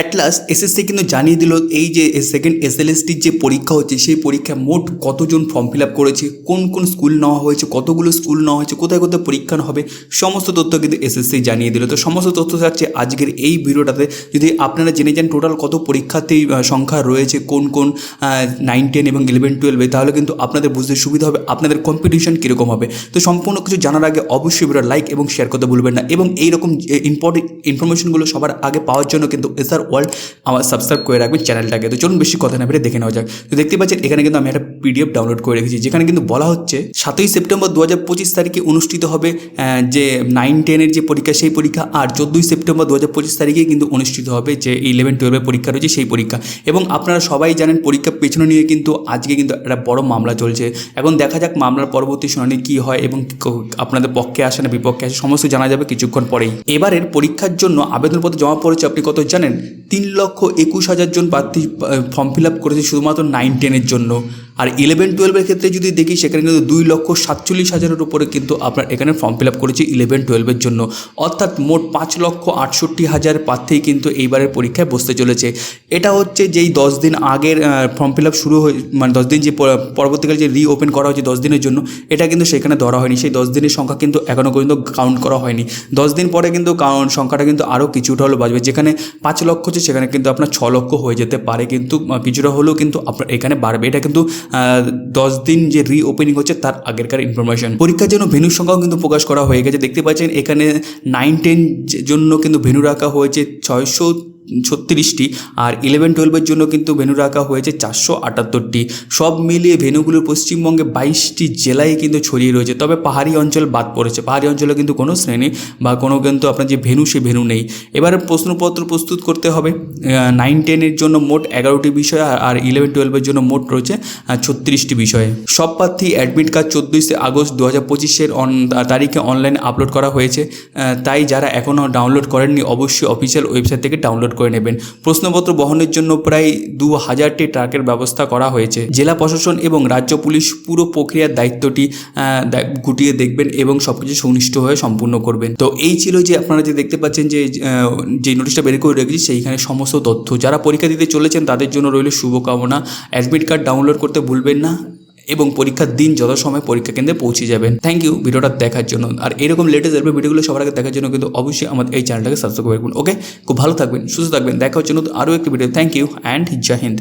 At last SSC কিন্তু জানিয়ে দিল, এই যে সেকেন্ড এসএলএসটির যে পরীক্ষা হচ্ছে, সেই পরীক্ষায় মোট কতজন ফর্ম ফিল আপ করেছে, কোন কোন স্কুল নেওয়া হয়েছে, কতগুলো স্কুল নেওয়া হয়েছে, কোথায় কোথায় পরীক্ষা হবে, সমস্ত তথ্য কিন্তু এসএসসি জানিয়ে দিল। তো সমস্ত তথ্য থাকছে আজকের এই ভিডিওটাতে। যদি আপনারা জেনে যান টোটাল কত পরীক্ষার্থী সংখ্যা রয়েছে, কোন কোন নাইন টেন এবং ইলেভেন টুয়েলভে তাহলে কিন্তু আপনাদের বুঝতে সুবিধা হবে, আপনাদের কম্পিটিশন কীরকম হবে। তো সম্পূর্ণ কিছু জানার আগে অবশ্যই ভিডিও লাইক এবং শেয়ার করতে ভুলবেন না। এবং এইরকম ইম্পর্টেন্ট ইনফরমেশনগুলো সবার আগে পাওয়ার জন্য কিন্তু এসআর ওয়ার্ল্ড আমার সাবস্ক্রাইব করে রাখবেন চ্যানেলটাকে তো চলুন বেশি কথা না বেড়ে দেখে নেওয়া যাক। তো দেখতে পাচ্ছেন, এখানে কিন্তু আমি একটা পিডিএফ ডাউনলোড করে রেখেছি, যেখানে কিন্তু বলা হচ্ছে সাতই সেপ্টেম্বর দু হাজার পঁচিশ তারিখে অনুষ্ঠিত হবে যে নাইন টেনের যে পরীক্ষা, সেই পরীক্ষা, আর চোদ্দোই সেপ্টেম্বর দু হাজার পঁচিশ তারিখে কিন্তু অনুষ্ঠিত হবে যে ইলেভেন টুয়েলভের পরীক্ষা রয়েছে, সেই পরীক্ষা। এবং আপনারা সবাই জানেন পরীক্ষা পেছনে নিয়ে কিন্তু আজকে কিন্তু একটা বড় মামলা চলছে। এখন দেখা যাক মামলার পরবর্তী শুনানি কি হয় এবং আপনাদের পক্ষে আসে না, বিপক্ষে আসে, সমস্ত জানা যাবে কিছুক্ষণ পরেই। এবারের পরীক্ষার জন্য আবেদনপত্র জমা পড়েছে, আপনি কত জানেন? তিন লক্ষ একুশ হাজার জন প্রার্থী ফর্ম ফিল আপ করেছে শুধুমাত্র নাইন টেনের জন্য। আর ইলেভেন টুয়েলভের ক্ষেত্রে যদি দেখি, সেখানে কিন্তু দুই লক্ষ সাতচল্লিশ হাজারের উপরে কিন্তু আপনার এখানে ফর্ম ফিল আপ করেছে ইলেভেন টুয়েলভের জন্য। অর্থাৎ মোট পাঁচ লক্ষ আটষট্টি হাজার প্রার্থী কিন্তু এইবারের পরীক্ষায় বসতে চলেছে। এটা হচ্ছে যেই দশ দিন আগের ফর্ম ফিল আপ শুরু হয়ে মানে দশ দিন যে পরবর্তীকালে যে রি ওপেন করা হয়েছে দশ দিনের জন্য, এটা কিন্তু সেখানে ধরা হয়নি। সেই দশ দিনের সংখ্যা কিন্তু এখনও পর্যন্ত কাউন্ট করা হয়নি। দশ দিন পরে কিন্তু কাউন্ট সংখ্যাটা কিন্তু আরও কিছুটা হলেও বাড়বে। যেখানে পাঁচ লক্ষ হচ্ছে, সেখানে কিন্তু আপনার ছ লক্ষ হয়ে যেতে পারে। কিন্তু কিছুটা হলেও কিন্তু আপনার এখানে বাড়বে। এটা কিন্তু দশ দিন যে রি ওপেনিং হচ্ছে, তার আগেরকার ইনফরমেশন পরীক্ষার জন্য ভেনুর সংখ্যাও কিন্তু প্রকাশ করা হয়ে গেছে। দেখতে পাচ্ছেন, এখানে নাইন টেন জন্য কিন্তু ভেনু রাখা হয়েছে, ছয়শো ছত্রিশটি আর ইলেভেন টুয়েলভের জন্য কিন্তু ভেনু রাখা হয়েছে চারশো আটাত্তরটি। সব মিলিয়ে ভেনুগুলো পশ্চিমবঙ্গে বাইশটি জেলায় কিন্তু ছড়িয়ে রয়েছে। তবে পাহাড়ি অঞ্চল বাদ পড়েছে। পাহাড়ি অঞ্চলে কিন্তু কোনো শ্রেণি বা কোনো কিন্তু আপনার যে ভেনু সে ভেনু নেই। এবারে প্রশ্নপত্র প্রস্তুত করতে হবে। নাইন টেনের জন্য মোট এগারোটি বিষয় আর- ইলেভেন টুয়েলভের জন্য মোট রয়েছে ছত্রিশটি বিষয়ে। সব প্রার্থী অ্যাডমিট কার্ড চোদ্দোই আগস্ট দু হাজার পঁচিশের তারিখে অনলাইনে আপলোড করা হয়েছে। তাই যারা এখনও ডাউনলোড করেননি, অবশ্যই অফিসিয়াল ওয়েবসাইট থেকে ডাউনলোড করে নেবেন। প্রশ্নপত্র বহনের জন্য প্রায় দু হাজারটি ট্রাকের ব্যবস্থা করা হয়েছে। জেলা প্রশাসন এবং রাজ্য পুলিশ পুরো প্রক্রিয়ার দায়িত্বটি গুটিয়ে দেখবেন এবং সব কিছু সুনিষ্ঠ হয়ে সম্পূর্ণ করবেন। তো এই ছিল যে আপনারা যে দেখতে পাচ্ছেন যে যে নোটিশটা বের করে রেখেছি, সেইখানে সমস্ত তথ্য। যারা পরীক্ষা দিতে চলেছেন, তাদের জন্য রইল শুভকামনা। অ্যাডমিট কার্ড ডাউনলোড করতে ভুলবেন না। এবং পরীক্ষার দিন যত সময় পরীক্ষা কেন্দ্রে পৌঁছে যাবেন। থ্যাংক ইউ ভিডিওটা দেখার জন্য। আর এরকম লেটেস্ট এরপর ভিডিওগুলো সবার আগে দেখার জন্য কিন্তু অবশ্যই আমাদের এই চ্যানেলটাকে সাবস্ক্রাইব করবেন ওকে খুব ভালো থাকবেন, সুস্থ থাকবেন। দেখা হচ্ছে নতুন আরও একটি video thank you and Jai Hind